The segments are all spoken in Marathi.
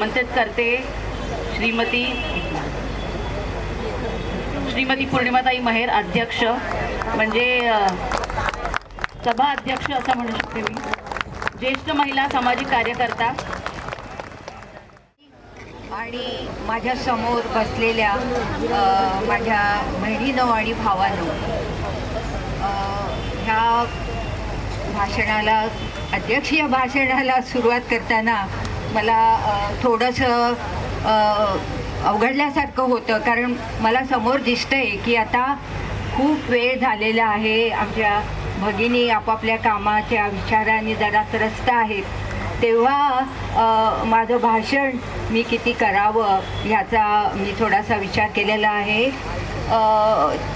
आमंत्रित करते श्रीमती श्रीमती पौर्णिमाताई महेर अध्यक्ष म्हणजे सभा अध्यक्ष असं म्हणू शकते मी. ज्येष्ठ महिला सामाजिक कार्यकर्ता. आणि माझ्यासमोर बसलेल्या माझ्या बहिणीनं आणि भावानं ह्या भाषणाला अध्यक्षीय भाषणाला सुरुवात करताना मला थोडंसं अवघडल्यासारखं होतं. कारण मला समोर दिसतंय की आता खूप वेळ झालेला आहे आमच्या भगिनी आपापल्या कामाच्या विचाराने जरा त्रस्त आहेत. तेव्हा माझं भाषण मी किती करावं ह्याचा मी थोडासा विचार केलेला आहे.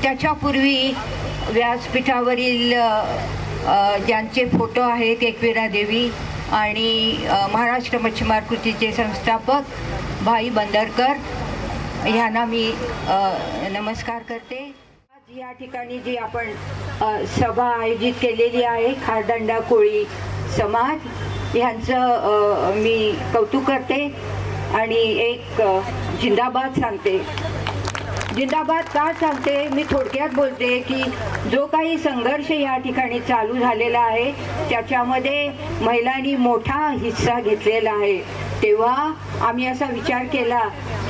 त्याच्यापूर्वी व्यासपीठावरील ज्यांचे फोटो आहेत एकविरा देवी आणि महाराष्ट्र मच्छीमार कृतीचे संस्थापक भाई बंदरकर ह्यांना मी नमस्कार करते. आज या ठिकाणी जी आपण सभा आयोजित केलेली आहे खारदंडा कोळी समाज ह्यांचं मी कौतुक करते आणि एक जिंदाबाद सांगते. जिंदाबाद का सांगते? मी थोडक्यात बोलते की जो काही संघर्ष या ठिकाणी चालू झालेला आहे त्याच्यामध्ये महिलांनी मोठा हिस्सा घेतलेला आहे. तेव्हा आम्ही असा विचार केला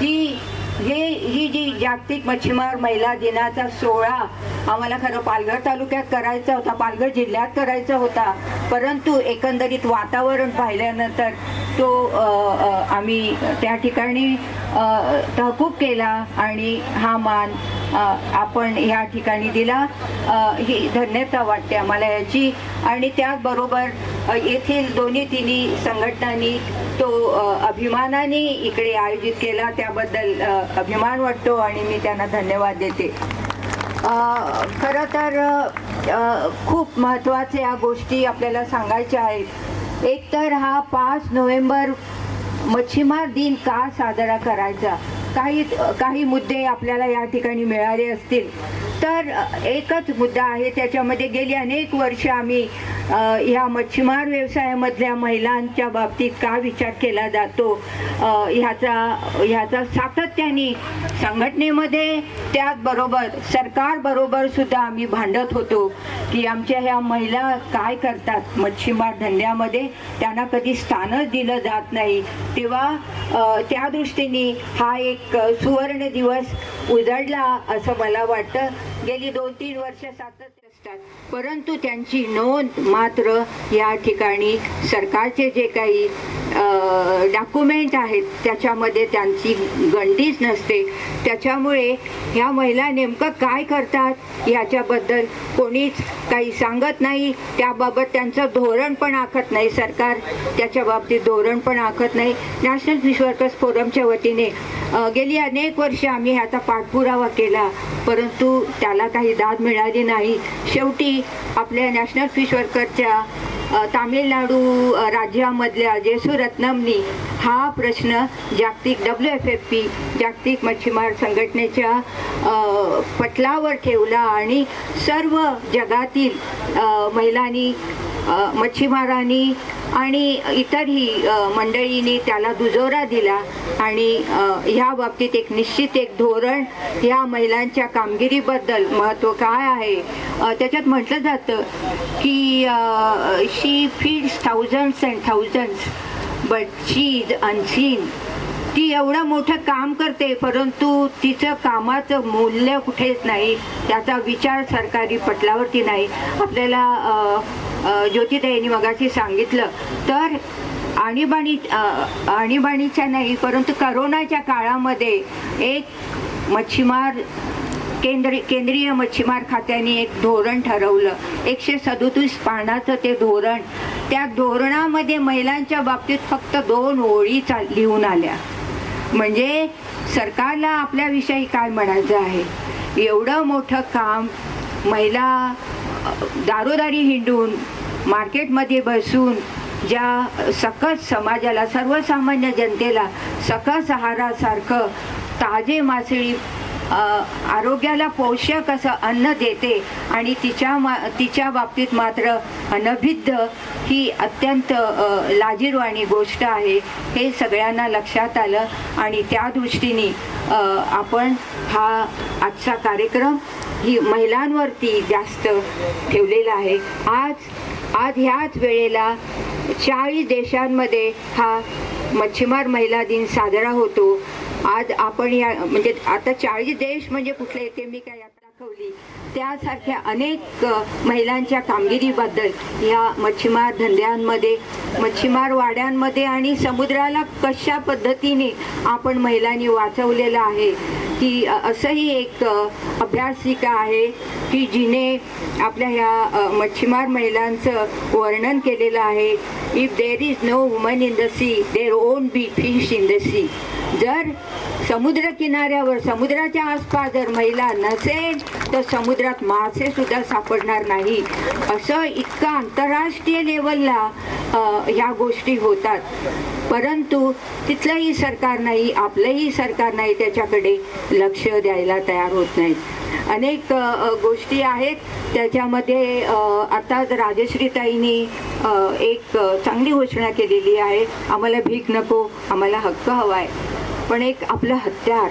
की हे ही जी जागतिक मच्छीमार महिला दिनाचा सोहळा आम्हाला खरं पालघर तालुक्यात करायचा होता पालघर जिल्ह्यात करायचा होता. परंतु एकंदरीत वातावरण पाहिल्यानंतर तो आम्ही त्या ठिकाणी तहकूब केला आणि हा मान आपण ह्या ठिकाणी दिला. ही धन्यता वाटते आम्हाला याची. आणि त्याचबरोबर येथील दोन्ही तिन्ही संघटनांनी तो अभिमानाने इकडे आयोजित केला. त्याबद्दल अभिमान वाटतो आणि मी त्यांना धन्यवाद देते. खरं तर खूप महत्त्वाच्या गोष्टी आपल्याला सांगायच्या आहेत. एक तर हा पाच नोव्हेंबर मच्छीमार दिन का साजरा करायचा? काही काही मुद्दे आपल्याला या ठिकाणी मिळाले असतील. तर एकच मुद्दा आहे त्याच्यामध्ये गेली अनेक वर्ष आम्ही ह्या मच्छीमार व्यवसायामधल्या महिलांच्या बाबतीत का विचार केला जातो? ह्याचा ह्याचा सातत्याने संघटनेमध्ये त्याचबरोबर सरकारबरोबर सुद्धा आम्ही भांडत होतो की आमच्या ह्या महिला काय करतात मच्छीमार धंद्यामध्ये? त्यांना कधी स्थानच दिलं जात नाही. तेव्हा त्या दृष्टीने हा एक सुवर्ण दिवस उजळला असं मला वाटतं. गेली दोन तीन वर्ष सातत्य असतात. परंतु त्यांची नोंद मात्र या ठिकाणी सरकारचे जे काही डॉक्युमेंट आहेत त्याच्यामध्ये त्यांची गंडीच नसते. त्याच्यामुळे ह्या महिला नेमकं काय करतात याच्याबद्दल कोणीच काही सांगत नाही. त्याबाबत त्यांचं धोरण पण आखत नाही सरकार. त्याच्या बाबतीत धोरण पण आखत नाही. नॅशनल फिश वर्कर्स फोरमच्या वतीने गेली अनेक वर्ष आम्ही ह्याचा पाठपुरावा केला. परंतु त्या त्याला काही दाद मिळाली नाही. शेवटी आपल्या नॅशनल फिश वर्करच्या तामिळनाडू राज्यामधल्या जेसुरत्नमनी हा प्रश्न जागतिक डब्ल्यू एफ एफ पी जागतिक मच्छीमार संघटनेच्या पटलावर ठेवला आणि सर्व जगातील महिलांनी मच्छीमारांनी आणि इतरही मंडळींनी त्याला दुजोरा दिला. आणि ह्या बाबतीत एक निश्चित एक धोरण ह्या महिलांच्या कामगिरीबद्दल महत्त्व काय आहे? त्याच्यात म्हटलं जातं की she feeds thousands and thousands but she is unseen ती एवढं मोठं काम करते परंतु तिचं कामाचं मूल्य कुठेच नाही. त्याचा विचार सरकारी पटलावरती नाही. आपल्याला ज्योतिताईंनी मगाशी सांगितलं. तर आणीबाणी आणीबाणीच्या नाही परंतु करोनाच्या काळामध्ये एक मच्छीमार केंद्र केंद्रीय मच्छीमार खात्याने एक धोरण ठरवलं. एकशे सदोतीस पानाचं ते धोरण. त्या धोरणामध्ये महिलांच्या बाबतीत फक्त दोन ओळी चा लिहून आल्या. म्हणजे सरकारला आपल्याविषयी काय म्हणायचं आहे? एवढं मोठं काम महिला दारोदारी हिंडून मार्केटमध्ये बसून ज्या सकस समाजाला सर्वसामान्य जनतेला सकस आहारासारखं ताजे मासळी आरोग्याला पोषक असं अन्न देते आणि तिच्या मा तिच्या बाबतीत मात्र अनभिद्ध ही अत्यंत लाजीरवाणी गोष्ट आहे हे सगळ्यांना लक्षात आलं आणि त्या दृष्टीने आपण हा आजचा कार्यक्रम ही महिलांवरती जास्त ठेवलेला आहे. आज आज ह्याच वेळेला चाळीस देशांमध्ये हा मच्छीमार महिला दिन साजरा होतो. आज आपण या म्हणजे आता चाळीस देश म्हणजे कुठले ते मी काय आता दाखवली. त्यासारख्या अनेक महिलांच्या कामगिरीबद्दल या मच्छीमार धंद्यांमध्ये मच्छीमार वाड्यांमध्ये आणि समुद्राला कशा पद्धतीने आपण महिलांनी वाचवलेलं आहे की असंही एक अभ्यासिका आहे की जिने आपल्या ह्या मच्छीमार महिलांचं वर्णन केलेलं आहे. If there is no woman in the sea there won't be fish in the sea जर समुद्र किनाऱ्यावर समुद्राच्या आसपास जर महिला नसेल तर समुद्रात मासे सुद्धा सापडणार नाही. असं इतकं आंतरराष्ट्रीय लेवलला ह्या गोष्टी होतात. परंतु तिथलंही सरकार नाही आपलंही सरकार नाही त्याच्याकडे लक्ष द्यायला तयार होत नाहीत. अनेक गोष्टी आहेत. त्याच्यामध्ये आता आताच राजश्रीताईंनी एक चांगली घोषणा केलेली आहे. आम्हाला भीक नको आम्हाला हक्क हवा आहे पण एक आपलं हत्यार.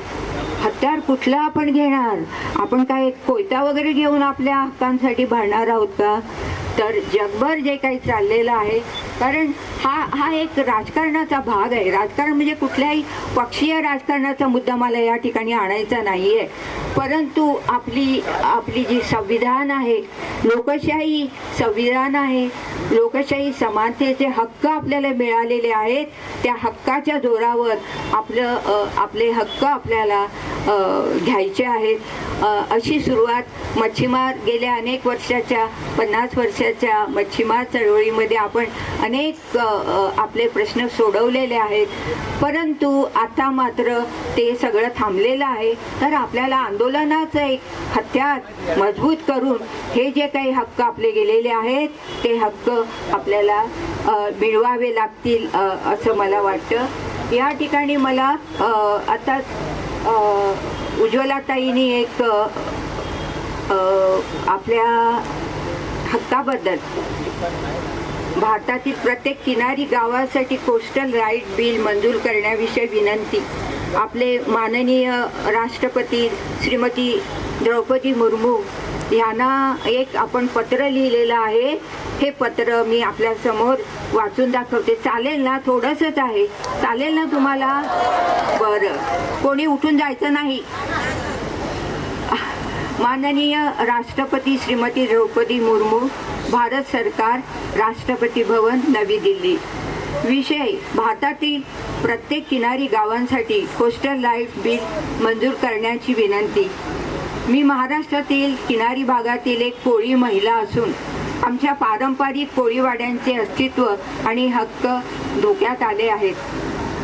हत्यार कुठलं आपण घेणार? आपण काय कोयता वगैरे घेऊन आपल्या हक्कांसाठी भांडणार आहोत का? तर जगभर जे काही चाललेलं आहे कारण हा हा एक राजकारणाचा भाग आहे. राजकारण म्हणजे कुठल्याही पक्षीय राजकारणाचा मुद्दा मला या ठिकाणी आणायचा नाही आहे परंतु आपली आपली जी संविधान आहे लोकशाही संविधान आहे लोकशाही समानतेचे हक्क आपल्याला मिळालेले आहेत त्या हक्काच्या जोरावर आपलं आपले हक्क आपल्याला घ्यायचे आहेत. अशी सुरुवात मच्छीमार गेल्या अनेक वर्षाच्या पन्नास वर्ष वर्षाच्या मच्छीमार चळवळीमध्ये आपण अनेक आपले प्रश्न सोडवलेले आहेत. परंतु आता मात्र ते सगळं थांबलेलं आहे. तर आपल्याला आंदोलनाचं एक हत्यार मजबूत करून हे जे काही हक्क आपले गेलेले आहेत ते हक्क आपल्याला मिळवावे लागतील असं मला वाटतं. या ठिकाणी मला आता अ, उज्ज्वलाताईंनी एक आपल्या हक्काबद्दल. भारतातील प्रत्येक किनारी गावासाठी कोस्टल राईट बिल मंजूर करण्याविषयी विनंती. आपले माननीय राष्ट्रपती श्रीमती द्रौपदी मुर्मू यांना एक आपण पत्र लिहिलेलं आहे. हे पत्र मी आपल्यासमोर वाचून दाखवते. चालेल ना? थोडंसंच आहे. चालेल ना तुम्हाला? बरं. कोणी उठून जायचं नाही. माननीय राष्ट्रपती श्रीमती द्रौपदी मुर्मू भारत सरकार राष्ट्रपती भवन नवी दिल्ली. विषय भारतातील प्रत्येक किनारी गावांसाठी कोस्टल लाइट बिल मंजूर करण्याची विनंती. मी महाराष्ट्रातील किनारी भागातील एक कोळी महिला असून आमच्या पारंपरिक कोळीवाड्यांचे अस्तित्व आणि हक्क धोक्यात आले आहेत.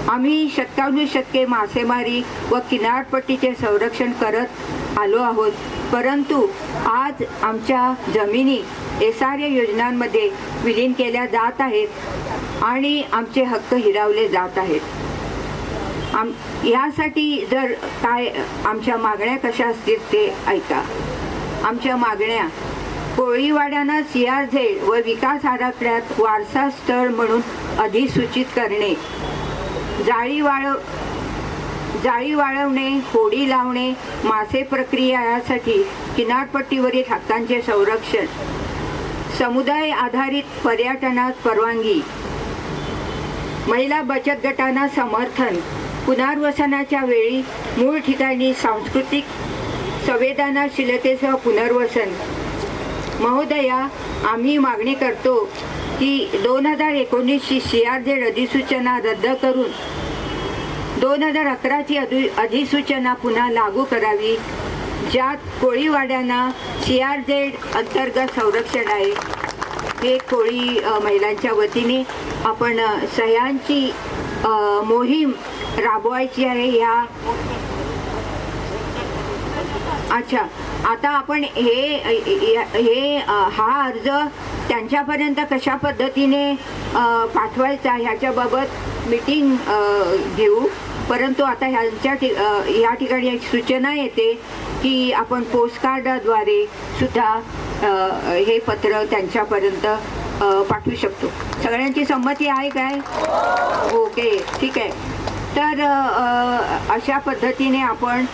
आम्ही शतकानुशतके मासेमारी व किनारपट्टीचे संरक्षण करत आलो आहोत. परंतु आज आमच्या जमिनी एस आर ए योजनांमध्ये विलीन केल्या जात आहेत आणि आमचे हक्क हिरावले जात आहेत. आम यासाठी जर काय आमच्या मागण्या कशा असतील ते ऐका. आमच्या मागण्या कोळीवाड्यानं सी आर झेड व विकास आराखड्यात वारसा स्थळ म्हणून अधिसूचित करणे जाळीवाळ जाळी वाळवणे होडी लावणे मासे प्रक्रिया यासाठी किनारपट्टीवरील हक्कांचे संरक्षण. समुदाय आधारित पर्यटनास परवानगी. महिला बचत गटांना समर्थन. पुनर्वसनाच्या वेळी मूळ ठिकाणी सांस्कृतिक संवेदनाशीलतेसह पुनर्वसन. महोदया आम्ही मागणी करतो की दोन हजार एकोणीसची सी आर झेड अधिसूचना रद्द करून दोन हजार अकराची अधि अधिसूचना पुन्हा लागू करावी ज्यात कोळीवाड्यांना सी आर झेड अंतर्गत संरक्षण आहे. हे कोळी महिलांच्या वतीने आपण सह्यांची मोहीम राबवायची आहे ह्या अच्छा आता आपण हे हे हा अर्ज त्यांच्यापर्यंत कशा पद्धतीने पाठवायचा ह्याच्याबाबत मीटिंग घेऊ. परंतु आता ह्यांच्या ठि या ठिकाणी एक सूचना येते की आपण पोस्टकार्डाद्वारे सुद्धा हे पत्र त्यांच्यापर्यंत पाठवू शकतो. सगळ्यांची संमती आहे काय? ओके ठीक आहे. तर अशा पद्धतीने आपण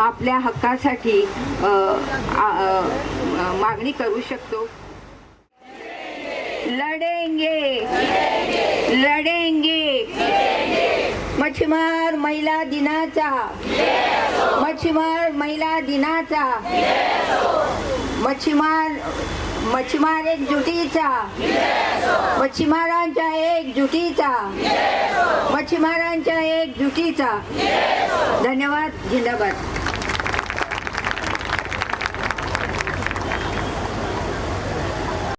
आपल्या हक्कासाठी मागणी करू शकतो. लढेंगे! लढेंगे! मच्छीमार महिला दिनाचा. मच्छीमार महिला दिनाचा. मच्छीमार मच्छीमार एकजुटीचा मच्छीमारांच्या एकजुटीचा मच्छीमारांच्या एकजुटीचा धन्यवाद जिंदाबाद.